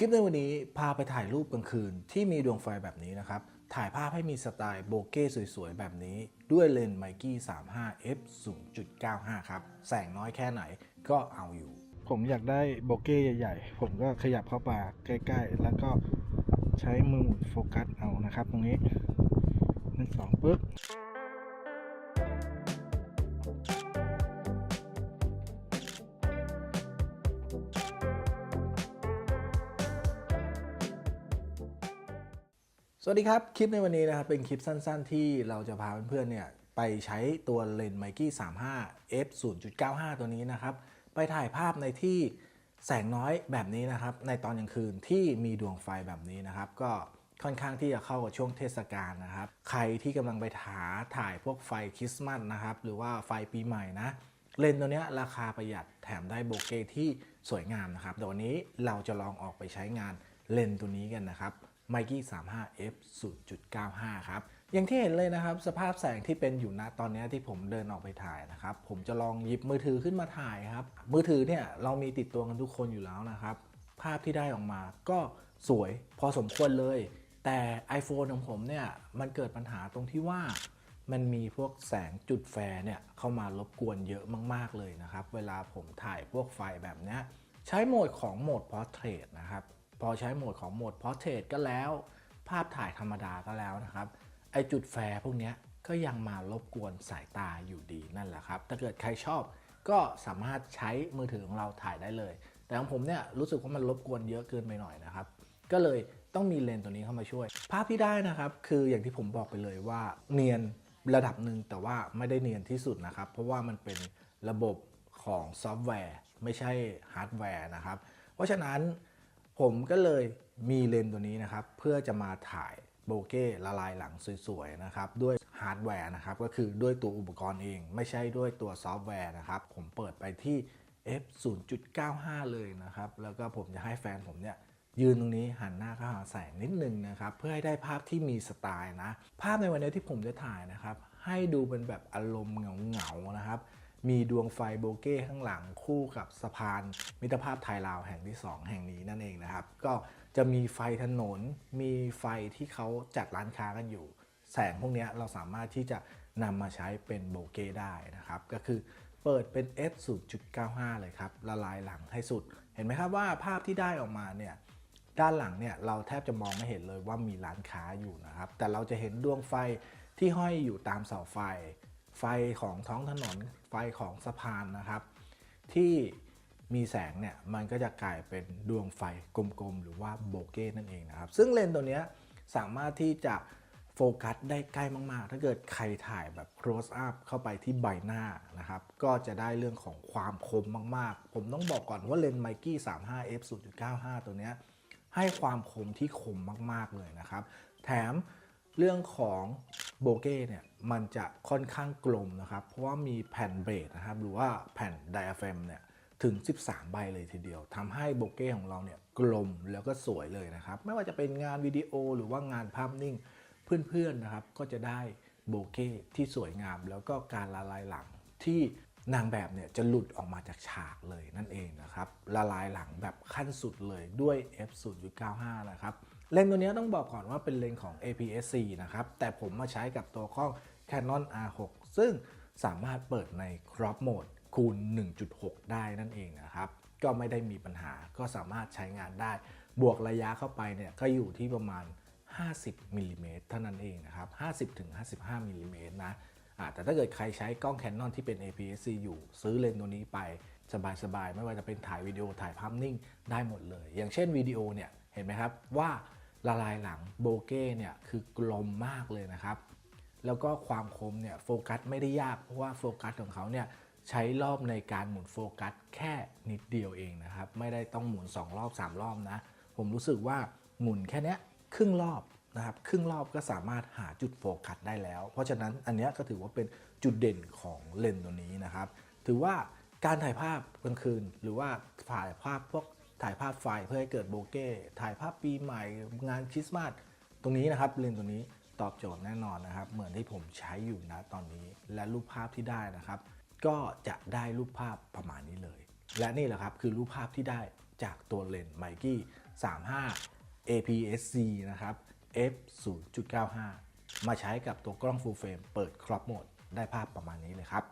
ลิปในวันนี้พาไปถ่ายรูปกลางคืนที่มีดวงไฟแบบนี้นะครับ ถ่ายภาพให้มีสไตล์โบเก้สวยๆ แบบนี้ ด้วยเลนส์ไมกี้ 35 f 0.95 ครับ แสงน้อยแค่ไหนก็เอาอยู่ ผมอยากได้โบเก้ใหญ่ๆ ผมก็ขยับเข้ามาใกล้ๆ แล้วก็ใช้มือหมุนโฟกัสเอานะครับ ตรงนี้หนึ่งสองปึ๊บ สวัสดีครับ คลิปในวันนี้นะครับเป็นคลิปสั้นๆ ที่เราจะพาเพื่อนๆเนี่ยไปใช้ตัวเลนส์ไมกี้35 f 0.95 ตัวนี้นะครับ ไปถ่ายภาพในที่แสงน้อยแบบนี้นะครับ ในตอนกลางคืนที่มีดวงไฟแบบนี้นะครับ ก็ค่อนข้างที่จะเข้ากับช่วงเทศกาลนะครับ ใครที่กำลังไปหาถ่ายพวกไฟคริสต์มาสนะครับ หรือว่าไฟปีใหม่นะเลนส์ตัวนี้ราคาประหยัดแถมได้โบเกที่สวยงามนะครับเดี๋ยววันนี้เราจะลองออกไปใช้งานเลนส์ตัวนี้กันนะครับ ไมกี้35 f 0.95 ครับ อย่างที่เห็นเลยนะครับ สภาพแสงที่เป็นอยู่ณตอนนี้ที่ผมเดินออกไปถ่ายนะครับ ผมจะลองหยิบมือถือขึ้นมาถ่ายครับ มือถือเนี่ยเรามีติดตัวกันทุกคนอยู่แล้วนะครับ ภาพที่ได้ออกมาก็สวยพอสมควรเลย แต่ iPhone ของผมเนี่ยมันเกิดปัญหาตรงที่ว่ามันมีพวกแสงจุดแฟร์เนี่ยเข้ามารบกวนเยอะมาก ๆ เลยนะครับ เวลาผมถ่ายพวกไฟแบบนี้ใช้โหมดของโหมด Portrait นะครับ พอใช้โหมดของโหมด Portrait ก็แล้ว ภาพถ่ายธรรมดาก็แล้วนะครับ ไอจุดแฟร์พวกนี้ก็ยังมารบกวนสายตาอยู่ดีนั่นแหละครับ ถ้าเกิดใครชอบก็สามารถใช้มือถือของเราถ่ายได้เลย แต่ของผมเนี่ยรู้สึกว่ามันรบกวนเยอะเกินไปหน่อยนะครับ ก็เลยต้องมีเลนส์ตัวนี้เข้ามาช่วย ภาพที่ได้นะครับคืออย่างที่ผมบอกไปเลยว่าเนียนระดับหนึ่งแต่ว่าไม่ได้เนียนที่สุดนะครับ เพราะว่ามันเป็นระบบของซอฟต์แวร์ ไม่ใช่ฮาร์ดแวร์นะครับ เพราะฉะนั้น ผมก็เลยมีเลนส์ตัวนี้นะครับ เพื่อจะมาถ่ายโบเก้ละลายหลังสวยๆนะครับ ด้วยฮาร์ดแวร์นะครับ ก็คือด้วยตัวอุปกรณ์เอง ไม่ใช่ด้วยตัวซอฟต์แวร์นะครับ ผมเปิดไปที่ f 0.95 เลยนะครับ แล้วก็ผมจะให้แฟนผมเนี่ยยืนตรงนี้หันหน้าเข้าหาแสงนิดนึงนะครับ เพื่อให้ได้ภาพที่มีสไตล์นะ ภาพในวันนี้ที่ผมจะถ่ายนะครับ ให้ดูเป็นแบบอารมณ์เหงาๆนะครับ มีดวงไฟโบเก้ข้างหลังคู่กับสะพานมิตรภาพไทยลาวแห่งที่ 2 แห่งนี้นั่นเองนะครับ ก็จะมีไฟถนน มีไฟที่เขาจัดร้านค้ากันอยู่ แสงพวกนี้เราสามารถที่จะนำมาใช้เป็นโบเก้ได้นะครับ ก็คือเปิดเป็น f 0.95 เลยครับ ละลายหลังให้สุด เห็นไหมครับว่าภาพที่ได้ออกมาเนี่ยด้านหลังเนี่ยเราแทบจะมองไม่เห็นเลยว่ามีร้านค้าอยู่นะครับ แต่เราจะเห็นดวงไฟที่ห้อยอยู่ตามเสาไฟ ไฟของท้องถนนไฟของสะพานนะครับ ที่มีแสงเนี่ยมันก็จะกลายเป็นดวงไฟกลมๆ หรือว่าโบเก้นั่นเองนะครับ ซึ่งเลนส์ตัวนี้สามารถที่จะโฟกัสได้ใกล้มากๆ ถ้าเกิดใครถ่ายแบบ close up เข้าไปที่ใบหน้านะครับ ก็จะได้เรื่องของความคมมากๆ ผมต้องบอกก่อนว่าเลนส์ไมกี้ 35 f 0.95 ตัวนี้ให้ความคมที่คมมากๆเลยนะครับ แถมเรื่องของโบเก้เนี่ย มันจะค่อนข้างกลมนะครับ เพราะว่ามีแผ่นเบรดนะครับ หรือว่าแผ่นไดอะแฟมเนี่ยถึง 13 ใบเลยทีเดียวทำให้โบเก้ของเราเนี่ยกลมแล้วก็สวยเลยนะครับ ไม่ว่าจะเป็นงานวิดีโอหรือว่างานภาพนิ่ง เพื่อนๆนะครับ ก็จะได้โบเก้ที่สวยงาม แล้วก็การละลายหลังที่นางแบบเนี่ยจะหลุดออกมาจากฉากเลยนั่นเองนะครับ ละลายหลังแบบขั้นสุดเลยด้วย f 0.95 นะครับ เลนส์ตัวนี้ต้องบอกก่อนว่าเป็นเลนส์ของ APS-C นะครับ แต่ผมมาใช้กับตัวกล้อง Canon R6 ซึ่งสามารถเปิดใน crop mode คูณ 1.6 ได้นั่นเองนะครับ ก็ไม่ได้มีปัญหาก็สามารถใช้งานได้ บวกระยะเข้าไปเนี่ยก็อยู่ที่ประมาณ 50มิลลิเมตรเท่านั้นเองนะครับ 50-55มิลลิเมตรนะแต่ถ้าเกิดใครใช้กล้อง Canon ที่เป็น APS-C อยู่ ซื้อเลนส์ตัวนี้ไปสบายๆ ไม่ว่าจะเป็นถ่ายวิดีโอถ่ายภาพนิ่งได้หมดเลย อย่างเช่นวิดีโอเนี่ย เห็นไหมครับว่า ละลายหลังโบเก้เนี่ยคือกลมมากเลยนะครับ แล้วก็ความคมเนี่ยโฟกัสไม่ได้ยากเพราะว่าโฟกัสของเขาเนี่ยใช้รอบในการหมุนโฟกัสแค่นิดเดียวเองนะครับ ไม่ได้ต้องหมุน 2 รอบ 3 รอบนะ ผมรู้สึกว่าหมุนแค่เนี้ยครึ่งรอบนะครับครึ่งรอบก็สามารถหาจุดโฟกัสได้แล้ว เพราะฉะนั้นอันนี้ก็ถือว่าเป็นจุดเด่นของเลนส์ตัวนี้นะครับ ถือว่าการถ่ายภาพกลางคืน หรือว่าถ่ายภาพพวก ถ่ายภาพไฟเพื่อให้เกิดโบเก้ถ่ายภาพปีใหม่งานคริสต์มาสตรงนี้นะครับเลนส์ตัวนี้ตอบโจทย์แน่นอนนะครับ เหมือนที่ผมใช้อยู่นะตอนนี้ และรูปภาพที่ได้นะครับ ก็จะได้รูปภาพประมาณนี้เลย และนี่แหละครับคือรูปภาพที่ได้จากตัวเลนส์ไมกี้35 APS-C นะครับ f 0.95 มาใช้กับตัวกล้อง full frame เปิด crop mode ได้ภาพประมาณนี้เลยครับ